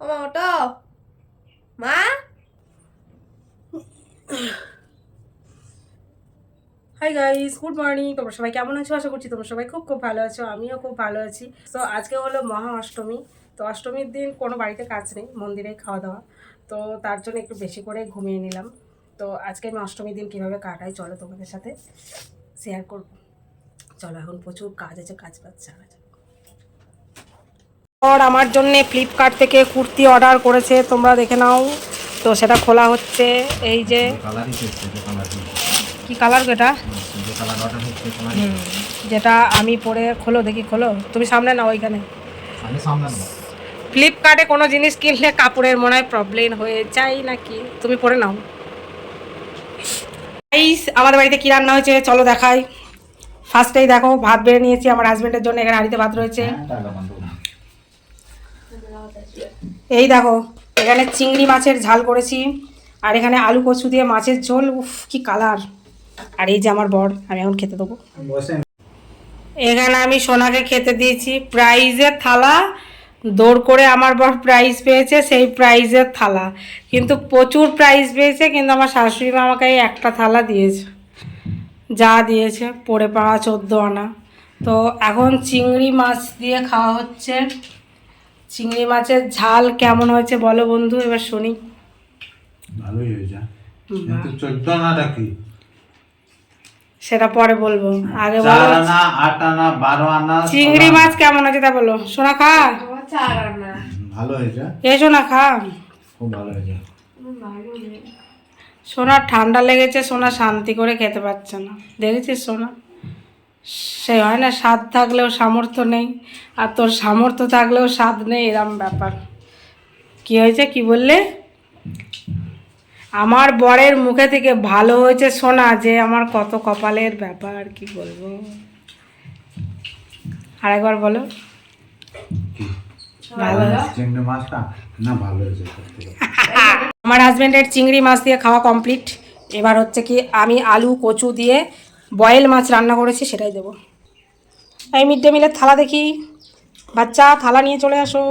ও মা ওটো মা? Hi guys good morning তোমরা সবাই কেমন আছো? আশা করছি তোমরা সবাই খুব খুব ভালো আছো। আমিও খুব ভালো আছি। তো আজকে হলো মহা অষ্টমী। তো অষ্টমীর দিন কোনো বাড়িতে কাজ নেই, মন্দিরে খাওয়া দাওয়া তো তার জন্য একটু বেশি করে ঘুমিয়ে নিলাম। তো আজকে আমি অষ্টমীর দিন কীভাবে কাটাই, চলো তোমাদের সাথে শেয়ার করব। চলো, এখন প্রচুর কাজ আছে, কাজ বাজ ছাড়া আর আমার জন্য ফ্লিপকার্ট থেকে কুর্তি অর্ডার করেছে তোমরা দেখে নাও। তো সেটা খোলা হচ্ছে এই যে কি কালার এটা? যেটা আমি পরে খোলো দেখি খোলো। তুমি সামনে নাও ওইখানে। ফ্লিপকার্টে কোনো জিনিস কিনলে কাপড়ের মনে হয় প্রবলেম হয়ে যায় নাকি? তুমি পরে নাও। গাইস আমাদের বাড়িতে কী রান্না হয়েছে? চলো দেখাই। ফার্স্টেই দেখো ভাত বেড়ে নিয়েছি আমার হাজব্যান্ডের জন্য এখানে হাঁড়িতে ভাত রয়েছে। বন্ধ এই দেখো এখানে চিংড়ি মাছের ঝাল করেছি আর এখানে আলু কচু দিয়ে মাছের ঝোল উফ কি কালার আর এই যে আমার বর আমি এখন খেতে দেবো। এখানে আমি সোনাকে খেতে দিয়েছি প্রাইজের থালা দৌড় করে আমার বর প্রাইজ পেয়েছে সেই প্রাইজের থালা। কিন্তু প্রচুর প্রাইজ পেয়েছে কিন্তু আমার শাশুড়ি মা আমাকে একটা থালা দিয়েছে যা দিয়েছে পড়ে পাওয়া চোদ্দ আনা। তো এখন চিংড়ি মাছ দিয়ে খাওয়া হচ্ছে চিংড়ি মাছের ঝাল কেমন হয়েছে বলো বন্ধু এবার শুনি। ভালোই হয়েছে। কিন্তু চোদ্দ কি সেটা পরে বলব। আগে বলো। আনা আট আনা বারো আনা চিংড়ি মাছ কেমন আছে তা বলো। সোনা খা। চার আনা। ভালো হয়েছে। এসো না খা। খুব ভালো হয়েছে। সোনা ঠান্ডা লেগেছে সোনা শান্তি করে খেতে পারছে না। দেখেছিস সোনা? সে হয় না স্বাদ থাকলেও সামর্থ্য নেই আর তোর সামর্থ্য থাকলেও স্বাদ নেই এরম ব্যাপার। কি হয়েছে কি বললে? আমার বরের মুখে থেকে ভালো হয়েছে সোনা যে আমার কত কপালের ব্যাপার কি বলব? আরেকবার বলো। ভালো হয়েছে সত্যি আমার হাজব্যান্ডের চিংড়ি মাছ দিয়ে খাওয়া কমপ্লিট এবার হচ্ছে কি আমি আলু কচু দিয়ে বয়েল মাছ রান্না করেছি সেটাই দেবো। এই মিড ডে মিলের থালা দেখি। বাচ্চা থালা নিয়ে চলে আসো।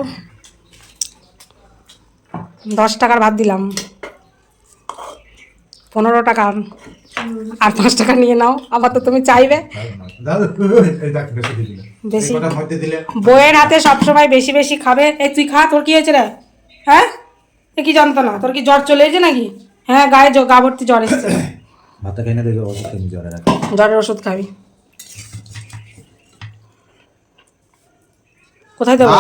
দশ টাকার ভাত দিলাম। পনেরো টাকা। আর পাঁচ টাকা নিয়ে নাও। আবার তো তুমি চাইবে। বেশি বইয়ের হাতে সবসময় বেশি বেশি খাবে। এই তুই খা তোর কি হয়েছে রে? হ্যাঁ? এ কি যন্ত্রণা? তোর কি জ্বর চলে এসেছে নাকি? হ্যাঁ গায়ে গা ভর্তি জ্বর এসেছে। ভাতটা খেয়ে দেখে ওষুধ খেয়ে জ্বরে রাখে জ্বরের ওষুধ খাবি। কোথায় দেবো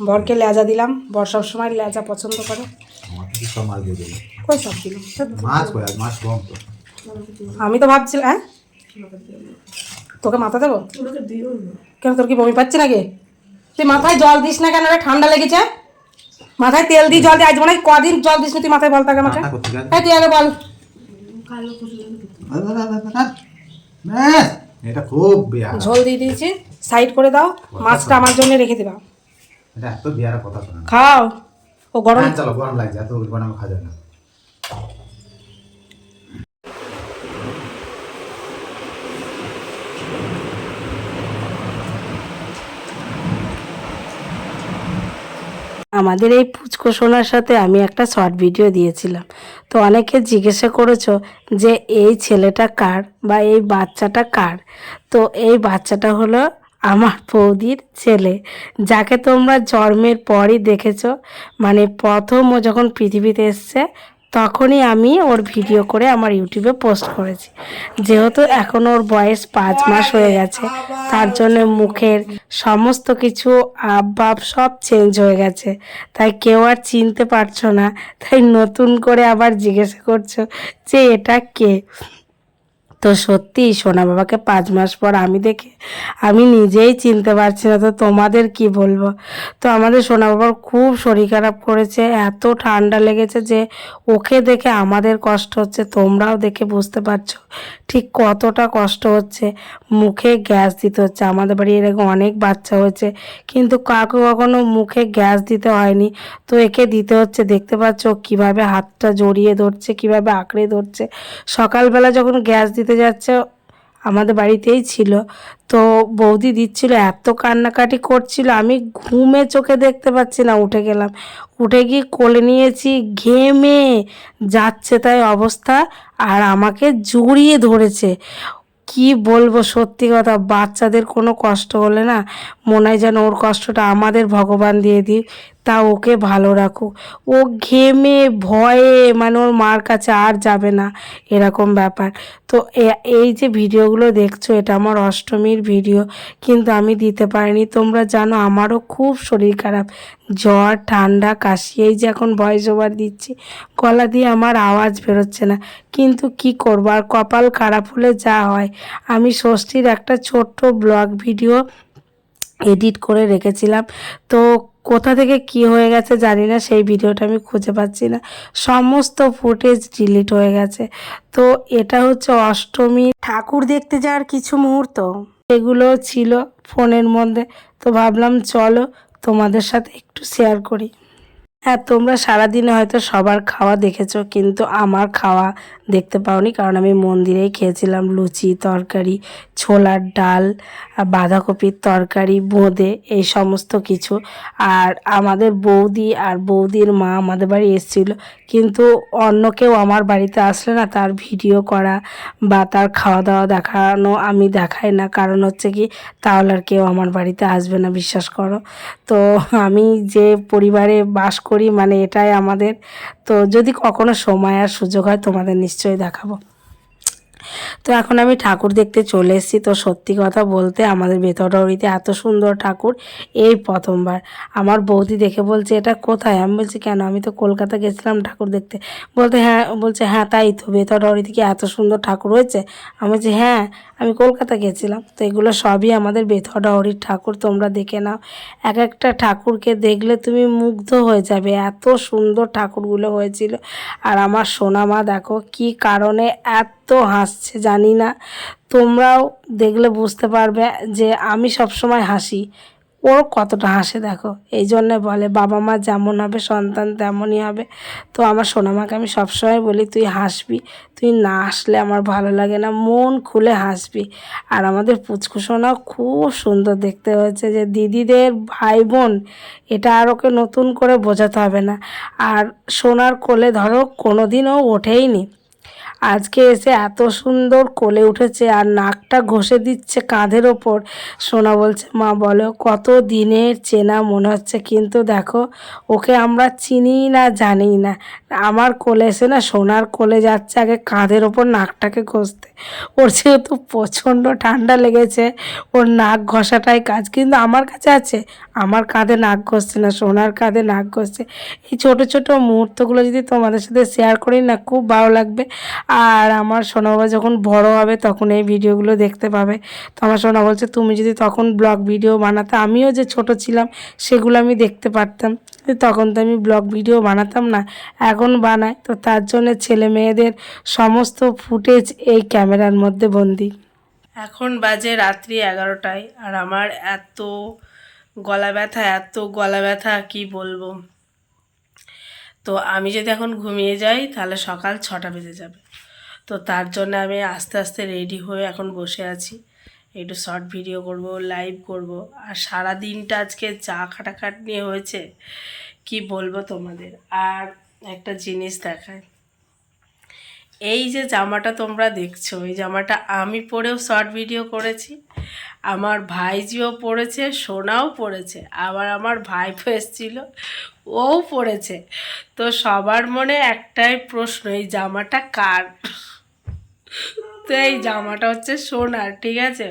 বরকে লেজা দিলাম। বর সব সময় লেজা পছন্দ করে। সব দিলে? মাছ কই? মাছ কম তো। আমি তো ভাবছিলাম হ্যাঁ? তোকে মাথা দেবো? কেন তোর কি বমি পাচ্ছে নাকি? তুই মাথায় জল দিস না কেন ঠান্ডা লেগেছে? মাথায় তেল দিয়ে জল দিয়ে আজ মনে হয় কদিন জল দিস তুই মাথায় বল তাকে আমাকে। হ্যাঁ তুই আগে বল। এটা খুব বিয়ার। ঝোল দিয়ে দিয়েছি সাইড করে দাও মাছটা আমার জন্য রেখে দেবা। এটা এত বিয়ার কথা শোনা। খাও। ও গরম হ্যাঁ চলো গরম লাগছে এত গরম খাওয়া যায় না। আমাদের এই পুচকো সোনার সাথে আমি একটা শর্ট ভিডিও দিয়েছিলাম। তো অনেকে জিজ্ঞাসা করেছ যে এই ছেলেটা কার বা এই বাচ্চাটা কার? তো এই বাচ্চাটা হলো আমার বৌদির ছেলে, যাকে তোমরা জন্মের পরই দেখেছ। মানে প্রথমও যখন পৃথিবীতে এসছে তখনই আমি ওর ভিডিও করে আমার ইউটিউবে পোস্ট করেছি। যেহেতু এখন ওর বয়স পাঁচ মাস হয়ে গেছে, তার জন্য মুখের সমস্ত কিছু আবভাব সব চেঞ্জ হয়ে গেছে। তাই কেউ আর চিনতে পারছ না, তাই নতুন করে আবার জিজ্ঞেস করছ যে এটা কে? তো সত্যি সোনা বাবাকে পাঁচ মাস পর আমি দেখে আমি নিজেই চিনতে পারছি না, তো তোমাদের কি বলব? তো আমাদের সোনা বাবার খুব শরীর খারাপ করেছে, এত ঠান্ডা লেগেছে যে ওকে দেখে আমাদের কষ্ট হচ্ছে, তোমরাও দেখে বুঝতে পারছ ঠিক কতটা কষ্ট হচ্ছে। মুখে গ্যাস দিতে হচ্ছে, আমাদের বাড়ি এরকম অনেক বাচ্চা হয়েছে, কিন্তু কাউকে কখনো মুখে গ্যাস দিতে হয়নি, তো একে দিতে হচ্ছে। দেখতে পাচ্ছ কীভাবে হাতটা জড়িয়ে ধরছে, কীভাবে আঁকড়ে ধরছে। সকালবেলা যখন গ্যাস দিতে যাচ্ছে, আমাদের বাড়িতেই ছিল। তো বৌদি দিচ্ছিল, এত কান্নাকাটি করছিল, আমি ঘুমে চোখে দেখতে পাচ্ছি না, উঠে গেলাম। উঠে গিয়ে কোলে নিয়েছি, ঘেমে যাচ্ছে তাই অবস্থা, আর আমাকে জড়িয়ে ধরেছে। কি বলব, সত্যি কথা, বাচ্চাদের কোনো কষ্ট হলে না, মনে হয় যেন ওর কষ্টটা আমাদের ভগবান দিয়ে দিই তা ওকে ভালো রাখুক। ও ঘেমে, ভয়ে মানে ওর মার কাছে আর যাবে না, এরকম ব্যাপার। তো এই যে ভিডিওগুলো দেখছ, এটা আমার অষ্টমীর ভিডিও, কিন্তু আমি দিতে পারিনি। তোমরা জানো, আমারও খুব শরীর খারাপ। জ্বর, ঠান্ডা, কাশি, এই যে এখন ভয়েস ওভার দিচ্ছি, গলা দিয়ে আমার আওয়াজ বেরোচ্ছে না। কিন্তু কি করব, আর কপাল খারাপ হলে যা হয়। আমি ষষ্ঠীর একটা ছোট্ট ব্লগ ভিডিও এডিট করে রেখেছিলাম। তো কোথা থেকে কি হয়ে গেছে জানি না, সেই ভিডিওটা আমি খুঁজে পাচ্ছি না। সমস্ত ফুটেজ ডিলিট হয়ে গেছে। তো এটা হচ্ছে অষ্টমী। ঠাকুর দেখতে যাওয়ার কিছু মুহূর্ত? এগুলো ছিল ফোনের মধ্যে। তো ভাবলাম চলো তোমাদের সাথে একটু শেয়ার করি। হ্যাঁ তোমরা সারাদিনে হয়তো সবার খাওয়া দেখেছ, কিন্তু আমার খাওয়া দেখতে পাওনি কারণ আমি মন্দিরেই খেয়েছিলাম লুচি, তরকারি, ছোলার ডাল বাঁধাকপির তরকারি, বোঁদে এই সমস্ত কিছু। আর আমাদের বৌদি আর বৌদির মা আমাদের বাড়ি এসেছিল, কিন্তু অন্য কেউ আমার বাড়িতে আসলে না তার ভিডিও করা বা তার খাওয়া দাওয়া দেখানো আমি দেখাই না। কারণ হচ্ছে কি, তাহলে আর কেউ আমার বাড়িতে আসবে না, বিশ্বাস করো। তো আমি যে পরিবারে বাস করি মানে এটাই আমাদের। তো যদি কখনো সময় আর সুযোগ হয় তোমাদের নিশ্চয়ই দেখাবো। তো এখন আমি ঠাকুর দেখতে চলে এসেছি। তো সত্যি কথা বলতে আমাদের বেতরডাউরিতে এত সুন্দর ঠাকুর এই প্রথমবার। আমার বৌদি দেখে বলছে, এটা কোথায়? আমি বলছি, কেন? আমি তো কলকাতা গেছিলাম ঠাকুর দেখতে। বলতে হ্যাঁ বলছে হ্যাঁ তাই তো বেতরডাউরিতে কি এত সুন্দর ঠাকুর হয়েছে। আমি বলছি হ্যাঁ আমি কলকাতা গেছিলাম। তো এগুলো সবই আমাদের বেথডাহরির ঠাকুর, তোমরা দেখে নাও। এক একটা ঠাকুরকে দেখলে তুমি মুগ্ধ হয়ে যাবে। এত সুন্দর ঠাকুরগুলো হয়েছিল। আর আমার সোনামা, দেখো কি কারণে এত হাসছে, জানি না। তোমরাও দেখলে বুঝতে পারবে যে আমি সবসময় হাসি। ওর কতটা হাসে দেখো। এই জন্যে বলে, বাবা মা যেমন হবে, সন্তান তেমনই হবে। তো আমার সোনামাকে আমি সবসময় বলি, তুই হাসবি। তুই না হাসলে আমার ভালো লাগে না। মন খুলে হাসবি। আর আমাদের পুচকু সোনাও খুব সুন্দর দেখতে হয়েছে যে দিদিদের ভাই বোন এটা আর ওকে নতুন করে বোঝাতে হবে না। আর সোনার কোলে ধরো কোনো দিনও ওঠেইনি। আজকে এসে এত সুন্দর কোলে উঠেছে আর নাকটা ঘষে দিচ্ছে কাঁধের ওপর। সোনা বলছে, মা, বলো, কত দিনের চেনা মনে হচ্ছে, কিন্তু দেখো, ওকে আমরা চিনি না জানি না। আমার কোলে এসে না সোনার কোলে যাচ্ছে আগে কাঁধের ওপর নাকটাকে ঘষতে। ওর যেহেতু প্রচণ্ড ঠান্ডা লেগেছে, ওর নাক ঘষাটাই কাজ, কিন্তু আমার কাছে আছে, আমার কাঁধে নাক ঘষছে না, সোনার কাঁধে নাক ঘষছে। এই ছোট ছোট মুহূর্তগুলো যদি তোমাদের সাথে শেয়ার করি না, খুব ভালো লাগবে। আর আমার সোনা বাবা যখন বড় হবে তখন এই ভিডিওগুলো দেখতে পাবে। তো আমার সোনা বলছে, তুমি যদি তখন ব্লগ ভিডিও বানাতে আমিও যে ছোট ছিলাম, সেগুলো আমি দেখতে পারতাম। তখন তো আমি ব্লগ ভিডিও বানাতাম না, এখন বানাই। তো তার জন্য ছেলে মেয়েদের সমস্ত ফুটেজ এই ক্যামেরার মধ্যে বন্দি। এখন বাজে রাত্রি এগারোটায়, আর আমার এত গলা ব্যথা এত গলা ব্যথা কি বলব? তো আমি যদি এখন ঘুমিয়ে যাই, তাহলে সকাল ছটা বেজে যাবে। তো তার জন্য আমি আস্তে আস্তে রেডি হয়ে এখন বসে আছি। একটু শর্ট ভিডিও করব লাইভ করব। আর সারা দিনটা আজকে চা খাটাখাট নিয়ে হয়েছে, কি বলব তোমাদের? আর একটা জিনিস দেখায় এই যে জামাটা তোমরা দেখছ, এই জামাটা আমি পরেও শর্ট ভিডিও করেছি। আমার ভাইজিও পড়েছে সোনাও পড়েছে আবার আমার ভাইপো এসেছিল ও পড়েছে। তো সবার মনে একটাই প্রশ্ন, এই জামাটা কার? তো এই জামাটা হচ্ছে সোনার, ঠিক আছে?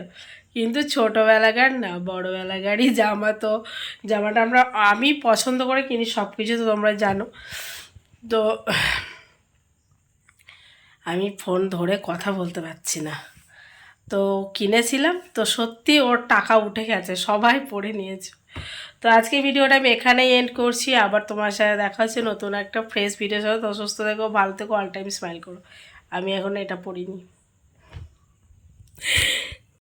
কিন্তু ছোটোবেলাকার না, বড়োবেলাকারই জামা তো। জামাটা আমরা, আমি পছন্দ করে কিনি সব কিছু তো তোমরা জানো। তো আমি ফোন ধরে কথা বলতে পারছি না। তো কিনেছিলাম, তো সত্যি ওর টাকা উঠে গেছে, সবাই পড়ে নিয়েছে। তো আজকে ভিডিওটা আমি এখানেই এন্ড করছি। আবার তোমার সাথে দেখা হচ্ছে নতুন একটা ফ্রেশ ভিডিও সাথে। তো সুস্থ থেকো, ভালো থেকো অল টাইম স্মাইল করো। আমি এখন এটা পড়িনি।